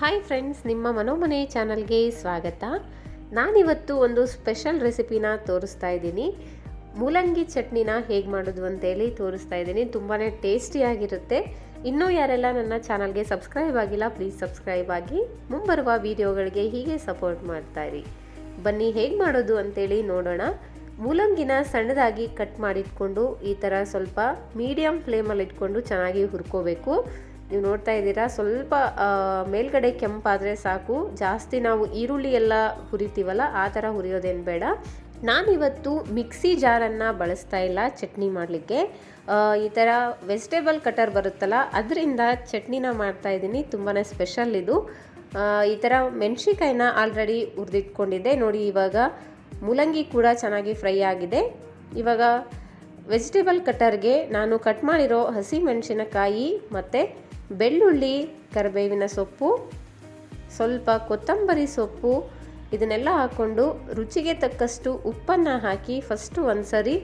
Hi friends ನಿಮ್ಮ ಮನೋಮನೆ ಚಾನಲ್ಗೆ ಸ್ವಾಗತ. ನಾನಿವತ್ತು ಒಂದು ಸ್ಪೆಷಲ್ ರೆಸಿಪಿನ ತೋರಿಸ್ತಾ ಇದ್ದೀನಿ. ಮೂಲಂಗಿ ಚಟ್ನಿನ ಹೇಗೆ ಮಾಡೋದು ಅಂತೇಳಿ ತೋರಿಸ್ತಾ ಇದ್ದೀನಿ. ತುಂಬಾ ಟೇಸ್ಟಿಯಾಗಿರುತ್ತೆ ಇನ್ನೂ ಯಾರೆಲ್ಲ ನನ್ನ ಚಾನಲ್ಗೆ ಸಬ್ಸ್ಕ್ರೈಬ್ ಆಗಿಲ್ಲ ಪ್ಲೀಸ್ ಸಬ್ಸ್ಕ್ರೈಬ್ ಆಗಿ. ಮುಂಬರುವ ವಿಡಿಯೋಗಳಿಗೆ ಹೀಗೆ ಸಪೋರ್ಟ್ ಮಾಡ್ತಾ ಇರಿ. ಬನ್ನಿ, ಹೇಗೆ ಮಾಡೋದು ಅಂತೇಳಿ ನೋಡೋಣ. ಮೂಲಂಗಿನ ಸಣ್ಣದಾಗಿ ಕಟ್ ಮಾಡಿಟ್ಕೊಂಡು ಈ ಥರ ಸ್ವಲ್ಪ ಮೀಡಿಯಮ್ ಫ್ಲೇಮಲ್ಲಿ ಇಟ್ಕೊಂಡು ಚೆನ್ನಾಗಿ ಹುರ್ಕೋಬೇಕು. ನೀವು ನೋಡ್ತಾ ಇದ್ದೀರಾ, ಸ್ವಲ್ಪ ಮೇಲ್ಗಡೆ ಕೆಂಪಾದರೆ ಸಾಕು. ಜಾಸ್ತಿ ನಾವು ಈರುಳ್ಳಿ ಎಲ್ಲ ಹುರಿತೀವಲ್ಲ, ಆ ಥರ ಹುರಿಯೋದೇನು ಬೇಡ. ನಾನಿವತ್ತು ಮಿಕ್ಸಿ ಜಾರನ್ನು ಬಳಸ್ತಾ ಇಲ್ಲ ಚಟ್ನಿ ಮಾಡಲಿಕ್ಕೆ. ಈ ಥರ ವೆಜಿಟೇಬಲ್ ಕಟರ್ ಬರುತ್ತಲ್ಲ, ಅದರಿಂದ ಚಟ್ನಿನ ಮಾಡ್ತಾ ಇದ್ದೀನಿ. ತುಂಬಾ ಸ್ಪೆಷಲ್ ಇದು. ಈ ಥರ ಮೆಣಸಿಕಾಯಿನ ಆಲ್ರೆಡಿ ಹುರಿದಿಟ್ಕೊಂಡಿದ್ದೆ. ನೋಡಿ ಇವಾಗ ಮೂಲಂಗಿ ಕೂಡ ಚೆನ್ನಾಗಿ ಫ್ರೈ ಆಗಿದೆ. ಇವಾಗ ವೆಜಿಟೇಬಲ್ ಕಟರ್ಗೆ ನಾನು ಕಟ್ ಮಾಡಿರೋ ಹಸಿ ಮೆಣಸಿನಕಾಯಿ ಮತ್ತು ಬೆಳ್ಳುಳ್ಳಿ, ಕರಿಬೇವಿನ ಸೊಪ್ಪು, ಸ್ವಲ್ಪ ಕೊತ್ತಂಬರಿ ಸೊಪ್ಪು ಇದನ್ನೆಲ್ಲ ಹಾಕ್ಕೊಂಡು ರುಚಿಗೆ ತಕ್ಕಷ್ಟು ಉಪ್ಪನ್ನು ಹಾಕಿ ಫಸ್ಟು ಒಂದು ಸರಿ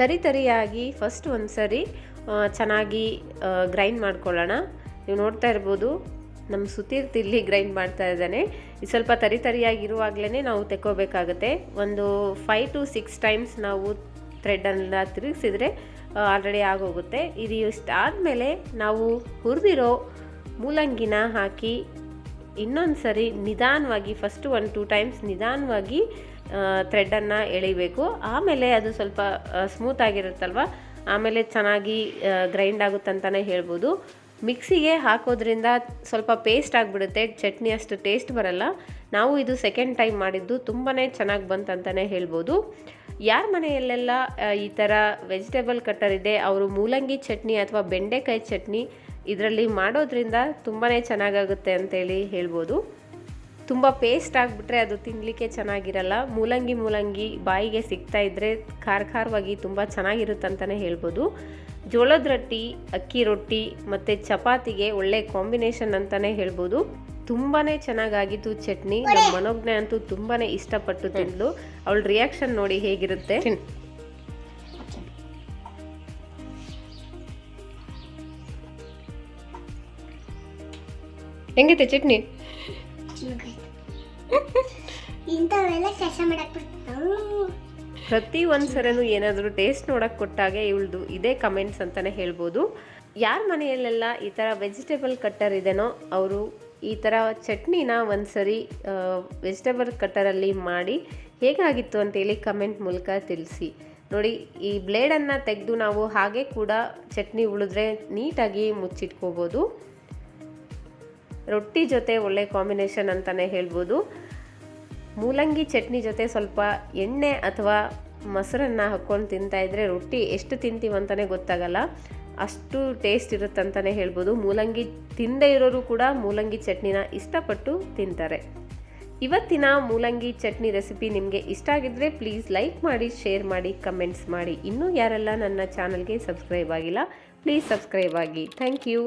ತರಿ ತರಿಯಾಗಿ ಫಸ್ಟ್ ಒಂದು ಸರಿ ಚೆನ್ನಾಗಿ ಗ್ರೈಂಡ್ ಮಾಡ್ಕೊಳ್ಳೋಣ. ನೀವು ನೋಡ್ತಾ ಇರ್ಬೋದು. ನಮ್ಮ ಸುತೀರ್ ಇಲ್ಲಿ ಗ್ರೈಂಡ್ ಮಾಡ್ತಾ ಇದ್ದಾನೆ. ಇದು ಸ್ವಲ್ಪ ತರಿ ತರಿಯಾಗಿರುವಾಗಲೇ ನಾವು ತೆಕ್ಕೋಬೇಕಾಗುತ್ತೆ. ಒಂದು ಫೈವ್ ಟು ಸಿಕ್ಸ್ ಟೈಮ್ಸ್ ನಾವು ಥ್ರೆಡನ್ನು ತಿರುಗಿಸಿದ್ರೆ ಆಲ್ರೆಡಿ ಆಗೋಗುತ್ತೆ. ಇದು ಇಷ್ಟಾದಮೇಲೆ ನಾವು ಹುರಿದಿರೋ ಮೂಲಂಗಿನ ಹಾಕಿ ಇನ್ನೊಂದು ಸರಿ ನಿಧಾನವಾಗಿ ಫಸ್ಟು ಒನ್ ಟೂ ಟೈಮ್ಸ್ ನಿಧಾನವಾಗಿ ಥ್ರೆಡನ್ನು ಎಳಿಬೇಕು. ಆಮೇಲೆ ಅದು ಸ್ವಲ್ಪ ಸ್ಮೂತ್ ಆಗಿರುತ್ತಲ್ವ? ಆಮೇಲೆ ಚೆನ್ನಾಗಿ ಗ್ರೈಂಡ್ ಆಗುತ್ತಂತಲೇ ಹೇಳ್ಬೋದು. ಮಿಕ್ಸಿಗೆ ಹಾಕೋದ್ರಿಂದ ಸ್ವಲ್ಪ ಪೇಸ್ಟ್ ಆಗಿಬಿಡುತ್ತೆ, ಚಟ್ನಿ ಅಷ್ಟು ಟೇಸ್ಟ್ ಬರಲ್ಲ. ನಾವು ಇದು ಸೆಕೆಂಡ್ ಟೈಮ್ ಮಾಡಿದ್ದು ತುಂಬಾ ಚೆನ್ನಾಗಿ ಬಂತಂತಲೇ ಹೇಳ್ಬೋದು. ಯಾರ ಮನೆಯಲ್ಲೆಲ್ಲ ಈ ಥರ ವೆಜಿಟೇಬಲ್ ಕಟ್ಟರ್ ಇದೆ, ಅವರು ಮೂಲಂಗಿ ಚಟ್ನಿ ಅಥವಾ ಬೆಂಡೆಕಾಯಿ ಚಟ್ನಿ ಇದರಲ್ಲಿ ಮಾಡೋದ್ರಿಂದ ತುಂಬಾ ಚೆನ್ನಾಗಾಗುತ್ತೆ ಅಂತೇಳಿ ಹೇಳ್ಬೋದು. ತುಂಬ ಪೇಸ್ಟ್ ಆಗಿಬಿಟ್ರೆ ಅದು ತಿನ್ನಲಿಕ್ಕೆ ಚೆನ್ನಾಗಿರಲ್ಲ. ಮೂಲಂಗಿ ಮೂಲಂಗಿ ಬಾಯಿಗೆ ಸಿಗ್ತಾ ಇದ್ದರೆ ಖಾರ ಖಾರವಾಗಿ ತುಂಬ ಚೆನ್ನಾಗಿರುತ್ತಂತಲೇ ಹೇಳ್ಬೋದು. ಜೋಳದ ರೊಟ್ಟಿ ಅಕ್ಕಿ ರೊಟ್ಟಿ ಮತ್ತು ಚಪಾತಿಗೆ ಒಳ್ಳೆ ಕಾಂಬಿನೇಷನ್ ಅಂತಲೇ ಹೇಳ್ಬೋದು. ತುಂಬಾ ಚೆನ್ನಾಗಾಗಿತ್ತು ಚಟ್ನಿ. ನಮ್ಮ ಮನೋಜ್ಞೆ ಅಂತೂ ತುಂಬಾ ಇಷ್ಟಪಟ್ಟು ತಿಂದ್ಲು. ಅವಳ ರಿಯಾಕ್ಷನ್ ನೋಡಿ ಹೇಗಿರುತ್ತೆ? ಹೆಂಗೈತೆ ಚಟ್ನಿ? ಇಂಥವೆಲ್ಲ ಕೆಲಸ ಮಾಡಕ್ ಪ್ರತಿ ಒಂದು ಏನಾದರೂ ಟೇಸ್ಟ್ ನೋಡಕ್ಕೆ ಕೊಟ್ಟಾಗೆ ಇವಳದು ಇದೇ ಕಮೆಂಟ್ಸ್ ಅಂತಲೇ ಹೇಳ್ಬೋದು. ಯಾರ ಮನೆಯಲ್ಲೆಲ್ಲ ಈ ಥರ ವೆಜಿಟೇಬಲ್ ಕಟ್ಟರ್ ಇದೆನೋ ಅವರು ಈ ಥರ ಚಟ್ನಿನ ಒಂದು ಸರಿ ವೆಜಿಟೇಬಲ್ ಕಟ್ಟರಲ್ಲಿ ಮಾಡಿ ಹೇಗಾಗಿತ್ತು ಅಂತೇಳಿ ಕಮೆಂಟ್ ಮೂಲಕ ತಿಳಿಸಿ. ನೋಡಿ, ಈ ಬ್ಲೇಡನ್ನು ತೆಗೆದು ನಾವು ಹಾಗೆ ಕೂಡ ಚಟ್ನಿ ಉಳಿದ್ರೆ ನೀಟಾಗಿ ಮುಚ್ಚಿಟ್ಕೋಬೋದು. ರೊಟ್ಟಿ ಜೊತೆ ಒಳ್ಳೆ ಕಾಂಬಿನೇಷನ್ ಅಂತಲೇ ಹೇಳ್ಬೋದು. ಮೂಲಂಗಿ ಚಟ್ನಿ ಜೊತೆ ಸ್ವಲ್ಪ ಎಣ್ಣೆ ಅಥವಾ ಮೊಸರನ್ನು ಹಾಕ್ಕೊಂಡು ತಿಂತಾ ಇದ್ರೆ ರೊಟ್ಟಿ ಎಷ್ಟು ತಿಂತೀವಿ ಅಂತಲೇ ಗೊತ್ತಾಗಲ್ಲ. ಅಷ್ಟು ಟೇಸ್ಟ್ ಇರುತ್ತಂತಲೇ ಹೇಳ್ಬೋದು. ಮೂಲಂಗಿ ತಿಂದೇ ಇರೋರು ಕೂಡ ಮೂಲಂಗಿ ಚಟ್ನಿನ ಇಷ್ಟಪಟ್ಟು ತಿಂತಾರೆ. ಇವತ್ತಿನ ಮೂಲಂಗಿ ಚಟ್ನಿ ರೆಸಿಪಿ ನಿಮಗೆ ಇಷ್ಟ ಆಗಿದ್ದರೆ ಪ್ಲೀಸ್ ಲೈಕ್ ಮಾಡಿ ಶೇರ್ ಮಾಡಿ ಕಮೆಂಟ್ಸ್ ಮಾಡಿ. ಇನ್ನೂ ಯಾರೆಲ್ಲ ನನ್ನ ಚಾನಲ್ಗೆ ಸಬ್ಸ್ಕ್ರೈಬ್ ಆಗಿಲ್ಲ ಪ್ಲೀಸ್ ಸಬ್ಸ್ಕ್ರೈಬ್ ಆಗಿ. Thank you